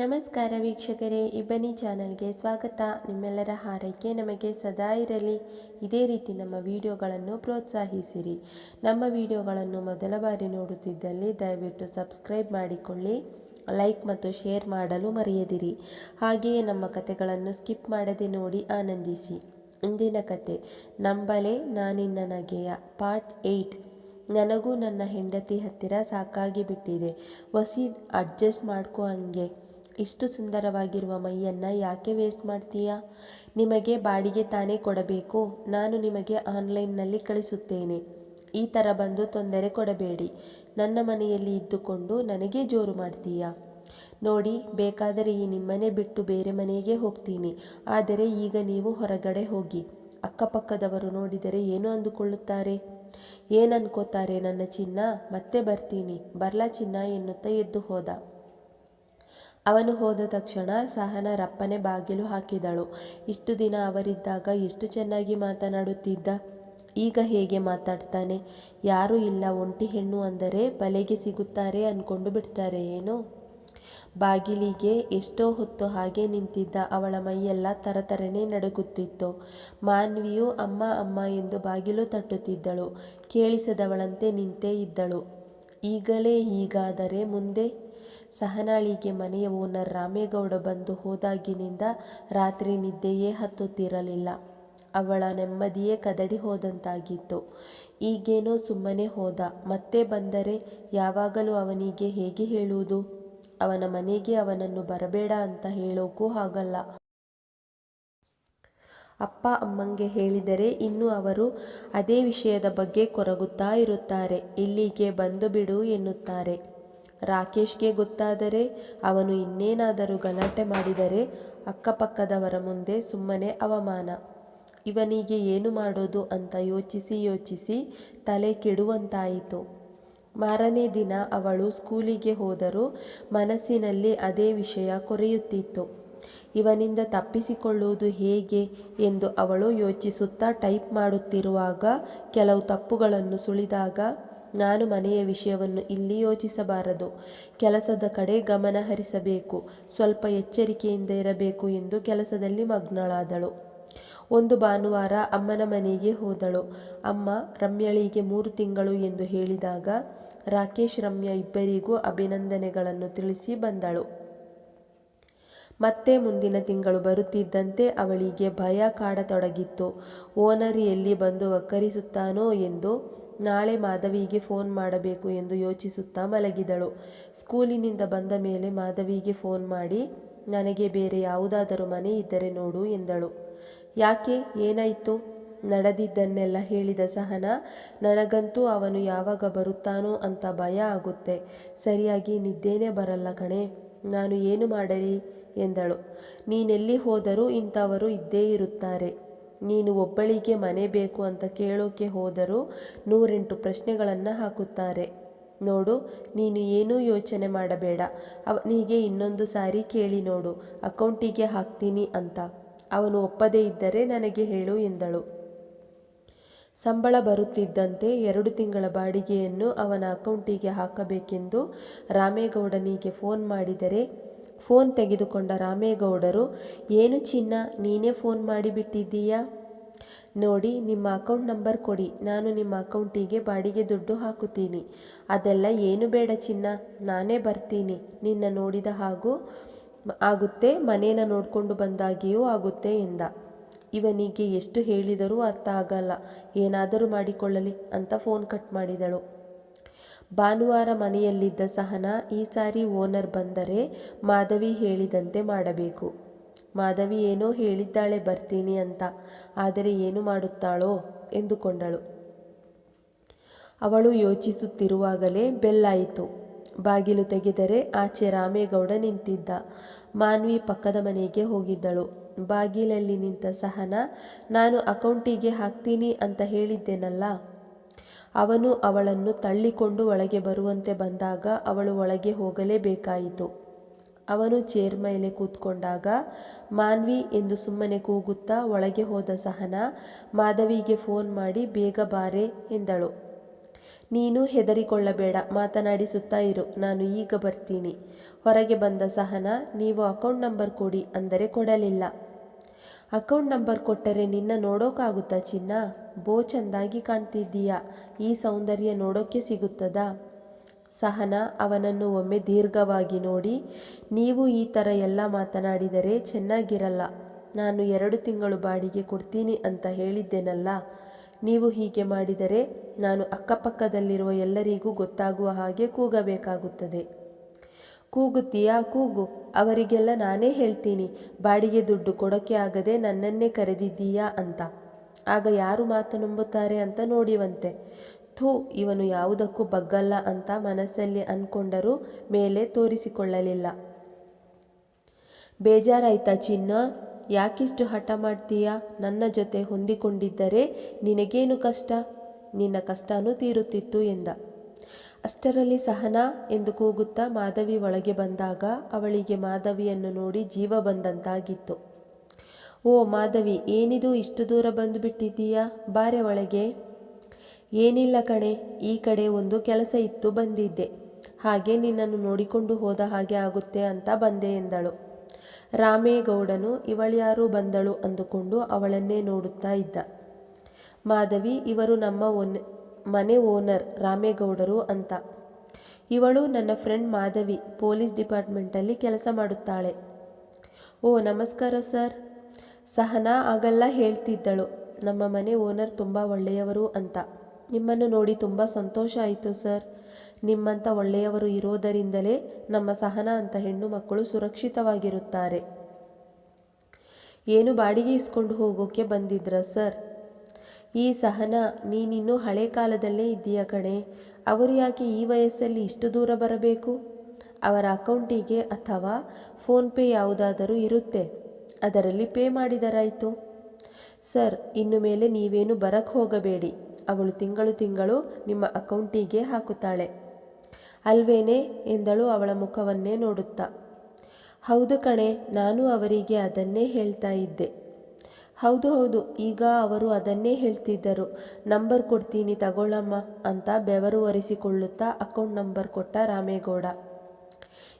ನಮಸ್ಕಾರ ವೀಕ್ಷಕರೇ ಇಬ್ಬನಿ ಚಾನಲ್ಗೆ ಸ್ವಾಗತ. ನಿಮ್ಮೆಲ್ಲರ ಹಾರೈಕೆ ನಮಗೆ ಸದಾ ಇರಲಿ. ಇದೇ ರೀತಿ ನಮ್ಮ ವಿಡಿಯೋಗಳನ್ನು ಪ್ರೋತ್ಸಾಹಿಸಿರಿ. ನಮ್ಮ ವಿಡಿಯೋಗಳನ್ನು ಮೊದಲ ಬಾರಿ ನೋಡುತ್ತಿದ್ದಲ್ಲಿ ದಯವಿಟ್ಟು ಸಬ್ಸ್ಕ್ರೈಬ್ ಮಾಡಿಕೊಳ್ಳಿ, ಲೈಕ್ ಮತ್ತು ಶೇರ್ ಮಾಡಲು ಮರೆಯದಿರಿ. ಹಾಗೆಯೇ ನಮ್ಮ ಕತೆಗಳನ್ನು ಸ್ಕಿಪ್ ಮಾಡದೆ ನೋಡಿ ಆನಂದಿಸಿ. ಇಂದಿನ ಕತೆ ನಂಬಲೆ ನಾನಿನ್ನ ನಗೆಯ ಪಾರ್ಟ್ ಏಯ್ಟ್. ನನಗೂ ನನ್ನ ಹೆಂಡತಿ ಹತ್ತಿರ ಸಾಕಾಗಿ ಬಿಟ್ಟಿದೆ. ವಸಿ ಅಡ್ಜಸ್ಟ್ ಮಾಡ್ಕೋ ಹಂಗೆ. ಇಷ್ಟು ಸುಂದರವಾಗಿರುವ ಮೈಯನ್ನು ಯಾಕೆ ವೇಸ್ಟ್ ಮಾಡ್ತೀಯಾ? ನಿಮಗೆ ಬಾಡಿಗೆ ತಾನೇ ಕೊಡಬೇಕು. ನಾನು ನಿಮಗೆ ಆನ್ಲೈನ್ನಲ್ಲಿ ಕಳಿಸುತ್ತೇನೆ. ಈ ಥರ ಬಂದು ತೊಂದರೆ ಕೊಡಬೇಡಿ. ನನ್ನ ಮನೆಯಲ್ಲಿ ಇದ್ದುಕೊಂಡು ನನಗೆ ಜೋರು ಮಾಡ್ತೀಯಾ? ನೋಡಿ, ಬೇಕಾದರೆ ಈ ನಿಮ್ಮನೆ ಬಿಟ್ಟು ಬೇರೆ ಮನೆಗೆ ಹೋಗ್ತೀನಿ. ಆದರೆ ಈಗ ನೀವು ಹೊರಗಡೆ ಹೋಗಿ. ಅಕ್ಕಪಕ್ಕದವರು ನೋಡಿದರೆ ಏನು ಅಂದುಕೊಳ್ಳುತ್ತಾರೆ? ಏನನ್ಕೋತಾರೆ ನನ್ನ ಚಿನ್ನ? ಮತ್ತೆ ಬರ್ತೀನಿ. ಬರ್ಲಾ ಚಿನ್ನ ಎನ್ನುತ್ತಾ ಎದ್ದು ಹೋದ. ಅವನು ಹೋದ ತಕ್ಷಣ ಸಹನ ರಪ್ಪನೆ ಬಾಗಿಲು ಹಾಕಿದಳು. ಇಷ್ಟು ದಿನ ಅವರಿದ್ದಾಗ ಎಷ್ಟು ಚೆನ್ನಾಗಿ ಮಾತನಾಡುತ್ತಿದ್ದ? ಈಗ ಹೇಗೆ ಮಾತಾಡ್ತಾನೆ? ಯಾರೂ ಇಲ್ಲ ಒಂಟಿ ಹೆಣ್ಣು ಅಂದರೆ ಬಲೆಗೆ ಸಿಗುತ್ತಾರೆ ಅಂದ್ಕೊಂಡು ಬಿಡ್ತಾರೆ ಏನು? ಬಾಗಿಲಿಗೆ ಎಷ್ಟೋ ಹೊತ್ತು ಹಾಗೆ ನಿಂತಿದ್ದ ಅವಳ ಮೈಯೆಲ್ಲ ತರತರನೆ ನಡುಗುತ್ತಿತ್ತು. ಮಾನ್ವಿಯು ಅಮ್ಮ ಅಮ್ಮ ಎಂದು ಬಾಗಿಲು ತಟ್ಟುತ್ತಿದ್ದಳು. ಕೇಳಿಸದವಳಂತೆ ನಿಂತೇ ಇದ್ದಳು. ಈಗಲೇ ಹೀಗಾದರೆ ಮುಂದೆ? ಸಹನಾಳಿಗೆ ಮನೆಯ ಓನರ್ ರಾಮೇಗೌಡ ಬಂದು ಹೋದಾಗಿನಿಂದ ರಾತ್ರಿ ನಿದ್ದೆಯೇ ಹತ್ತುತ್ತಿರಲಿಲ್ಲ. ಅವಳ ನೆಮ್ಮದಿಯೇ ಕದಡಿ ಹೋದಂತಾಗಿತ್ತು. ಈಗೇನೋ ಸುಮ್ಮನೆ ಹೋದ. ಮತ್ತೆ ಬಂದರೆ ಯಾವಾಗಲೂ ಅವನಿಗೆ ಹೇಗೆ ಹೇಳುವುದು? ಅವನ ಮನೆಗೆ ಅವನನ್ನು ಬರಬೇಡ ಅಂತ ಹೇಳೋಕ್ಕೂ ಆಗಲ್ಲ. ಅಪ್ಪ ಅಮ್ಮಂಗೆ ಹೇಳಿದರೆ ಇನ್ನು ಅವರು ಅದೇ ವಿಷಯದ ಬಗ್ಗೆ ಕೊರಗುತ್ತಾ ಇರುತ್ತಾರೆ. ಇಲ್ಲಿಗೆ ಬಂದು ಬಿಡು ಎನ್ನುತ್ತಾರೆ. ರಾಕೇಶ್ಗೆ ಗೊತ್ತಾದರೆ ಅವನು ಇನ್ನೇನಾದರೂ ಗಲಾಟೆ ಮಾಡಿದರೆ ಅಕ್ಕಪಕ್ಕದವರ ಮುಂದೆ ಸುಮ್ಮನೆ ಅವಮಾನ. ಇವನಿಗೆ ಏನು ಮಾಡೋದು ಅಂತ ಯೋಚಿಸಿ ಯೋಚಿಸಿ ತಲೆ ಕೆಡುವಂತಾಯಿತು. ಮಾರನೇ ದಿನ ಅವಳು ಸ್ಕೂಲಿಗೆ ಹೋದರೂ ಮನಸ್ಸಿನಲ್ಲಿ ಅದೇ ವಿಷಯ ಕೊರೆಯುತ್ತಿತ್ತು. ಇವನಿಂದ ತಪ್ಪಿಸಿಕೊಳ್ಳುವುದು ಹೇಗೆ ಎಂದು ಅವಳು ಯೋಚಿಸುತ್ತಾ ಟೈಪ್ ಮಾಡುತ್ತಿರುವಾಗ ಕೆಲವು ತಪ್ಪುಗಳನ್ನು ಸುಳಿದಾಗ ನಾನು ಮನೆಯ ವಿಷಯವನ್ನು ಇಲ್ಲಿ ಯೋಚಿಸಬಾರದು. ಕೆಲಸದ ಕಡೆ ಗಮನ ಹರಿಸಬೇಕು. ಸ್ವಲ್ಪ ಎಚ್ಚರಿಕೆಯಿಂದ ಇರಬೇಕು ಎಂದು ಕೆಲಸದಲ್ಲಿ ಮಗ್ನಳಾದಳು. ಒಂದು ಭಾನುವಾರ ಅಮ್ಮನ ಮನೆಗೆ ಹೋದಳು. ಅಮ್ಮ, ರಮ್ಯಳಿಗೆ ಮೂರು ತಿಂಗಳು ಎಂದು ಹೇಳಿದಾಗ ರಾಕೇಶ್, ರಮ್ಯ ಇಬ್ಬರಿಗೂ ಅಭಿನಂದನೆಗಳನ್ನು ತಿಳಿಸಿ ಬಂದಳು. ಮತ್ತೆ ಮುಂದಿನ ತಿಂಗಳು ಬರುತ್ತಿದ್ದಂತೆ ಅವಳಿಗೆ ಭಯ ಕಾಡತೊಡಗಿತ್ತು. ಓನರ್ ಎಲ್ಲಿ ಬಂದು ಒಕ್ಕರಿಸುತ್ತಾನೋ ಎಂದು ನಾಳೆ ಮಾಧವಿಗೆ ಫೋನ್ ಮಾಡಬೇಕು ಎಂದು ಯೋಚಿಸುತ್ತಾ ಮಲಗಿದಳು. ಸ್ಕೂಲಿನಿಂದ ಬಂದ ಮೇಲೆ ಮಾಧವಿಗೆ ಫೋನ್ ಮಾಡಿ, ನನಗೆ ಬೇರೆ ಯಾವುದಾದರೂ ಮನೆ ಇದ್ದರೆ ನೋಡು ಎಂದಳು. ಯಾಕೆ? ಏನಾಯಿತು? ನಡೆದಿದ್ದನ್ನೆಲ್ಲ ಹೇಳಿದ ಸಹನ, ನನಗಂತೂ ಅವನು ಯಾವಾಗ ಬರುತ್ತಾನೋ ಅಂತ ಭಯ ಆಗುತ್ತೆ. ಸರಿಯಾಗಿ ನಿದ್ದೇನೆ ಬರಲ್ಲ ಕಣೆ. ನಾನು ಏನು ಮಾಡಲಿ? ಎಂದಳು. ನೀನೆಲ್ಲಿ ಹೋದರೂ ಇಂಥವರು ಇದ್ದೇ ಇರುತ್ತಾರೆ. ನೀನು ಒಬ್ಬಳಿಗೆ ಮನೆ ಬೇಕು ಅಂತ ಕೇಳೋಕೆ ಹೋದರೂ ನೂರೆಂಟು ಪ್ರಶ್ನೆಗಳನ್ನು ಹಾಕುತ್ತಾರೆ. ನೋಡು, ನೀನು ಏನೂ ಯೋಚನೆ ಮಾಡಬೇಡ. ಅವನಿಗೆ ಇನ್ನೊಂದು ಸಾರಿ ಕೇಳಿ ನೋಡು. ಅಕೌಂಟಿಗೆ ಹಾಕ್ತೀನಿ ಅಂತ. ಅವನು ಒಪ್ಪದೇ ಇದ್ದರೆ ನನಗೆ ಹೇಳು ಎಂದಳು. ಸಂಬಳ ಬರುತ್ತಿದ್ದಂತೆ ಎರಡು ತಿಂಗಳ ಬಾಡಿಗೆಯನ್ನು ಅವನ ಅಕೌಂಟಿಗೆ ಹಾಕಬೇಕೆಂದು ರಾಮೇಗೌಡನಿಗೆ ಫೋನ್ ಮಾಡಿದರೆ, ಫೋನ್ ತೆಗೆದುಕೊಂಡ ರಾಮೇಗೌಡರು, ಏನು ಚಿನ್ನ, ನೀನೇ ಫೋನ್ ಮಾಡಿಬಿಟ್ಟಿದ್ದೀಯಾ? ನೋಡಿ, ನಿಮ್ಮ ಅಕೌಂಟ್ ನಂಬರ್ ಕೊಡಿ, ನಾನು ನಿಮ್ಮ ಅಕೌಂಟಿಗೆ ಬಾಡಿಗೆ ದುಡ್ಡು ಹಾಕುತ್ತೀನಿ. ಅದೆಲ್ಲ ಏನು ಬೇಡ ಚಿನ್ನ, ನಾನೇ ಬರ್ತೀನಿ. ನಿನ್ನ ನೋಡಿದ ಹಾಗೂ, ಆಗುತ್ತೆ, ಮನೇನ ನೋಡಿಕೊಂಡು ಬಂದಾಗಿಯೂ ಆಗುತ್ತೆ ಎಂದ. ಇವನಿಗೆ ಎಷ್ಟು ಹೇಳಿದರೂ ಅರ್ಥ ಆಗಲ್ಲ. ಏನಾದರೂ ಮಾಡಿಕೊಳ್ಳಲಿ ಅಂತ ಫೋನ್ ಕಟ್ ಮಾಡಿದಳು. ಭಾನುವಾರ ಮನೆಯಲ್ಲಿದ್ದ ಸಹನ, ಈ ಸಾರಿ ಓನರ್ ಬಂದರೆ ಮಾಧವಿ ಹೇಳಿದಂತೆ ಮಾಡಬೇಕು. ಮಾಧವಿ ಏನೋ ಹೇಳಿದ್ದಾಳೆ ಬರ್ತೀನಿ ಅಂತ, ಆದರೆ ಏನು ಮಾಡುತ್ತಾಳೋ? ಎಂದುಕೊಂಡಳು. ಅವಳು ಯೋಚಿಸುತ್ತಿರುವಾಗಲೇ ಬೆಲ್ಲಾಯಿತು ಬಾಗಿಲು ತೆಗೆದರೆ ಆಚೆ ರಾಮೇಗೌಡ ನಿಂತಿದ್ದ. ಮಾನ್ವಿ ಪಕ್ಕದ ಮನೆಗೆ ಹೋಗಿದ್ದಳು. ಬಾಗಿಲಲ್ಲಿ ನಿಂತ ಸಹನ, ನಾನು ಅಕೌಂಟಿಗೆ ಹಾಕ್ತೀನಿ ಅಂತ ಹೇಳಿದ್ದೇನಲ್ಲ? ಅವನು ಅವಳನ್ನು ತಳ್ಳಿಕೊಂಡು ಒಳಗೆ ಬರುವಂತೆ ಬಂದಾಗ ಅವಳು ಒಳಗೆ ಹೋಗಲೇಬೇಕಾಯಿತು. ಅವನು ಚೇರ್ ಮೇಲೆ ಕೂತ್ಕೊಂಡಾಗ, ಮಾನ್ವಿ ಎಂದು ಸುಮ್ಮನೆ ಕೂಗುತ್ತಾ ಒಳಗೆ ಹೋದ ಸಹನ, ಮಾಧವಿಗೆ ಫೋನ್ ಮಾಡಿ, ಬೇಗ ಬಾರೆ ಎಂದಳು. ನೀನು ಹೆದರಿಕೊಳ್ಳಬೇಡ, ಮಾತನಾಡಿಸುತ್ತಾ ಇರು, ನಾನು ಈಗ ಬರ್ತೀನಿ. ಹೊರಗೆ ಬಂದ ಸಹನ, ನೀವು ಅಕೌಂಟ್ ನಂಬರ್ ಕೊಡಿ ಅಂದರೆ ಕೊಡಲಿಲ್ಲ. ಅಕೌಂಟ್ ನಂಬರ್ ಕೊಟ್ಟರೆ ನಿನ್ನ ನೋಡೋಕ್ಕಾಗುತ್ತಾ ಚಿನ್ನ? ಬೋ, ಚೆಂದಾಗಿ ಕಾಣ್ತಿದ್ದೀಯಾ? ಈ ಸೌಂದರ್ಯ ನೋಡೋಕ್ಕೆ ಸಿಗುತ್ತದಾ? ಸಹನ, ಅವನನ್ನು ಒಮ್ಮೆ ದೀರ್ಘವಾಗಿ ನೋಡಿ, ನೀವು ಈ ಥರ ಎಲ್ಲ ಮಾತನಾಡಿದರೆ ಚೆನ್ನಾಗಿರಲ್ಲ. ನಾನು ಎರಡು ತಿಂಗಳು ಬಾಡಿಗೆ ಕೊಡ್ತೀನಿ ಅಂತ ಹೇಳಿದ್ದೆನಲ್ಲ? ನೀವು ಹೀಗೆ ಮಾಡಿದರೆ ನಾನು ಅಕ್ಕಪಕ್ಕದಲ್ಲಿರುವ ಎಲ್ಲರಿಗೂ ಗೊತ್ತಾಗುವ ಹಾಗೆ ಕೂಗಬೇಕಾಗುತ್ತದೆ. ಕೂಗುತ್ತೀಯಾ? ಕೂಗು. ಅವರಿಗೆಲ್ಲ ನಾನೇ ಹೇಳ್ತೀನಿ, ಬಾಡಿಗೆ ದುಡ್ಡು ಕೊಡೋಕೆ ಆಗದೆ ನನ್ನನ್ನೇ ಕರೆದಿದ್ದೀಯಾ ಅಂತ. ಆಗ ಯಾರು ಮಾತು ನಂಬುತ್ತಾರೆ ಅಂತ ನೋಡಿವಂತೆ. ಥೂ, ಇವನು ಯಾವುದಕ್ಕೂ ಬಗ್ಗಲ್ಲ ಅಂತ ಮನಸ್ಸಲ್ಲಿ ಅಂದ್ಕೊಂಡರೂ ಮೇಲೆ ತೋರಿಸಿಕೊಳ್ಳಲಿಲ್ಲ. ಬೇಜಾರಾಯ್ತಾ ಚಿನ್ನ? ಯಾಕಿಷ್ಟು ಹಠ ಮಾಡ್ತೀಯಾ? ನನ್ನ ಜೊತೆ ಹೊಂದಿಕೊಂಡಿದ್ದರೆ ನಿನಗೇನು ಕಷ್ಟ? ನಿನ್ನ ಕಷ್ಟನೂ ತೀರುತ್ತಿತ್ತು ಎಂದ. ಅಷ್ಟರಲ್ಲಿ ಸಹನ ಎಂದು ಕೂಗುತ್ತಾ ಮಾಧವಿ ಒಳಗೆ ಬಂದಾಗ ಅವಳಿಗೆ ಮಾಧವಿಯನ್ನು ನೋಡಿ ಜೀವ ಬಂದಂತಾಗಿತ್ತು. ಓ ಮಾಧವಿ, ಏನಿದು ಇಷ್ಟು ದೂರ ಬಂದು ಬಿಟ್ಟಿದ್ದೀಯಾ ಬಾರೆ ಒಳಗೆ. ಏನಿಲ್ಲ ಕಣೆ, ಈ ಕಡೆ ಒಂದು ಕೆಲಸ ಇತ್ತು ಬಂದಿದ್ದೆ. ಹಾಗೆ ನಿನ್ನನ್ನು ನೋಡಿಕೊಂಡು ಹೋದ ಹಾಗೆ ಆಗುತ್ತೆ ಅಂತ ಬಂದೆ ಎಂದಳು. ರಾಮೇಗೌಡನು ಇವಳ್ಯಾರು ಬಂದಳು ಅಂದುಕೊಂಡು ಅವಳನ್ನೇ ನೋಡುತ್ತಾ ಇದ್ದ. ಮಾಧವಿ, ಇವರು ನಮ್ಮ ಒನ್ ಮನೆ ಓನರ್ ರಾಮೇಗೌಡರು ಅಂತ. ಇವಳು ನನ್ನ ಫ್ರೆಂಡ್ ಮಾಧವಿ, ಪೊಲೀಸ್ ಡಿಪಾರ್ಟ್ಮೆಂಟಲ್ಲಿ ಕೆಲಸ ಮಾಡುತ್ತಾಳೆ. ಓ, ನಮಸ್ಕಾರ ಸರ್. ಸಹನಾ ಆಗಲ್ಲ ಹೇಳ್ತಿದ್ದಳು. ನಮ್ಮ ಮನೆ ಓನರ್ ತುಂಬ ಒಳ್ಳೆಯವರು ಅಂತ. ನಿಮ್ಮನ್ನು ನೋಡಿ ತುಂಬ ಸಂತೋಷ ಆಯಿತು ಸರ್. ನಿಮ್ಮಂಥ ಒಳ್ಳೆಯವರು ಇರೋದರಿಂದಲೇ ನಮ್ಮ ಸಹನ ಅಂತ ಹೆಣ್ಣು ಮಕ್ಕಳು ಸುರಕ್ಷಿತವಾಗಿರುತ್ತಾರೆ. ಏನು ಬಾಡಿಗೆ ಇಸ್ಕೊಂಡು ಹೋಗೋಕೆ ಬಂದಿದ್ರ, ಸರ್? ಈ ಸಹನ ನೀನಿನ್ನೂ ಹಳೆ ಕಾಲದಲ್ಲೇ ಇದ್ದೀಯ ಕಣೆ. ಅವರು ಯಾಕೆ ಈ ವಯಸ್ಸಲ್ಲಿ ಇಷ್ಟು ದೂರ ಬರಬೇಕು? ಅವರ ಅಕೌಂಟಿಗೆ ಅಥವಾ ಫೋನ್ಪೇ ಯಾವುದಾದರೂ ಇರುತ್ತೆ. ಅದರಲ್ಲಿ ಪೇ ಮಾಡಿದರಾಯಿತು. ಸರ್, ಇನ್ನು ಮೇಲೆ ನೀವೇನು ಬರಕ್ಕೆ ಹೋಗಬೇಡಿ. ಅವಳು ತಿಂಗಳು ತಿಂಗಳು ನಿಮ್ಮ ಅಕೌಂಟಿಗೆ ಹಾಕುತ್ತಾಳೆ. ಅಲ್ವೇನೆ ಎಂದಳು ಅವಳ ಮುಖವನ್ನೇ ನೋಡುತ್ತಾ. ಹೌದು ಕಣೆ, ನಾನು ಅವರಿಗೆ ಅದನ್ನೇ ಹೇಳ್ತಾ ಇದ್ದೆ. ಹೌದು ಹೌದು, ಈಗ ಅವರು ಅದನ್ನೇ ಹೇಳ್ತಿದ್ದರು. ನಂಬರ್ ಕೊಡ್ತೀನಿ, ತಗೊಳ್ಳಮ್ಮ ಅಂತ ಬೆವರು ಒರೆಸಿಕೊಳ್ಳುತ್ತಾ ಅಕೌಂಟ್ ನಂಬರ್ ಕೊಟ್ಟ ರಾಮೇಗೌಡ.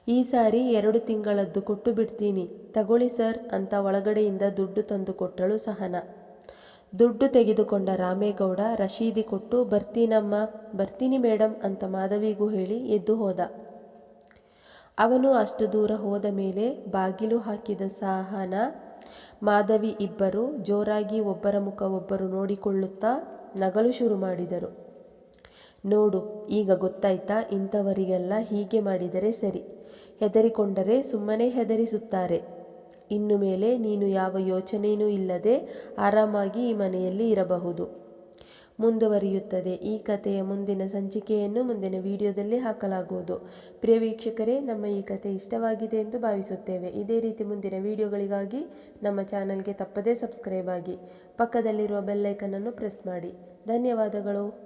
ಈ ಸಾರಿ ಎರಡು ತಿಂಗಳದ್ದು ಕೊಟ್ಟು ಬಿಡ್ತೀನಿ. ತಗೊಳ್ಳಿ ಸರ್ ಅಂತ ಒಳಗಡೆಯಿಂದ ದುಡ್ಡು ತಂದು ಕೊಟ್ಟಳು ಸಹನ. ದುಡ್ಡು ತೆಗೆದುಕೊಂಡ ರಾಮೇಗೌಡ ರಶೀದಿ ಕೊಟ್ಟು, ಬರ್ತೀನಮ್ಮ, ಬರ್ತೀನಿ ಮೇಡಮ್ ಅಂತ ಮಾಧವಿಗೂ ಹೇಳಿ ಎದ್ದು ಹೋದ. ಅವನು ಅಷ್ಟು ದೂರ ಹೋದ ಮೇಲೆ ಬಾಗಿಲು ಹಾಕಿದ ಸಹನ, ಮಾಧವಿ ಇಬ್ಬರು ಜೋರಾಗಿ ಒಬ್ಬರ ಮುಖ ಒಬ್ಬರು ನೋಡಿಕೊಳ್ಳುತ್ತಾ ನಗಲು ಶುರು ಮಾಡಿದರು. ನೋಡು, ಈಗ ಗೊತ್ತಾಯ್ತಾ ಇಂಥವರಿಗೆಲ್ಲ ಹೀಗೆ ಮಾಡಿದರೆ ಸರಿ. ಹೆದರಿಕೊಂಡರೆ ಸುಮ್ಮನೆ ಹೆದರಿಸುತ್ತಾರೆ. ಇನ್ನು ಮೇಲೆ ನೀನು ಯಾವ ಯೋಚನೆಯೂ ಇಲ್ಲದೆ ಆರಾಮಾಗಿ ಈ ಮನೆಯಲ್ಲಿ ಇರಬಹುದು. ಮುಂದುವರಿಯುತ್ತದೆ. ಈ ಕಥೆಯ ಮುಂದಿನ ಸಂಚಿಕೆಯನ್ನು ಮುಂದಿನ ವಿಡಿಯೋದಲ್ಲಿ ಹಾಕಲಾಗುವುದು. ಪ್ರಿಯ ವೀಕ್ಷಕರೇ, ನಮ್ಮ ಈ ಕಥೆ ಇಷ್ಟವಾಗಿದೆ ಎಂದು ಭಾವಿಸುತ್ತೇವೆ. ಇದೇ ರೀತಿ ಮುಂದಿನ ವಿಡಿಯೋಗಳಿಗಾಗಿ ನಮ್ಮ ಚಾನಲ್ಗೆ ತಪ್ಪದೇ ಸಬ್ಸ್ಕ್ರೈಬ್ ಆಗಿ ಪಕ್ಕದಲ್ಲಿರುವ ಬೆಲ್ಲೈಕನನ್ನು ಪ್ರೆಸ್ ಮಾಡಿ. ಧನ್ಯವಾದಗಳು.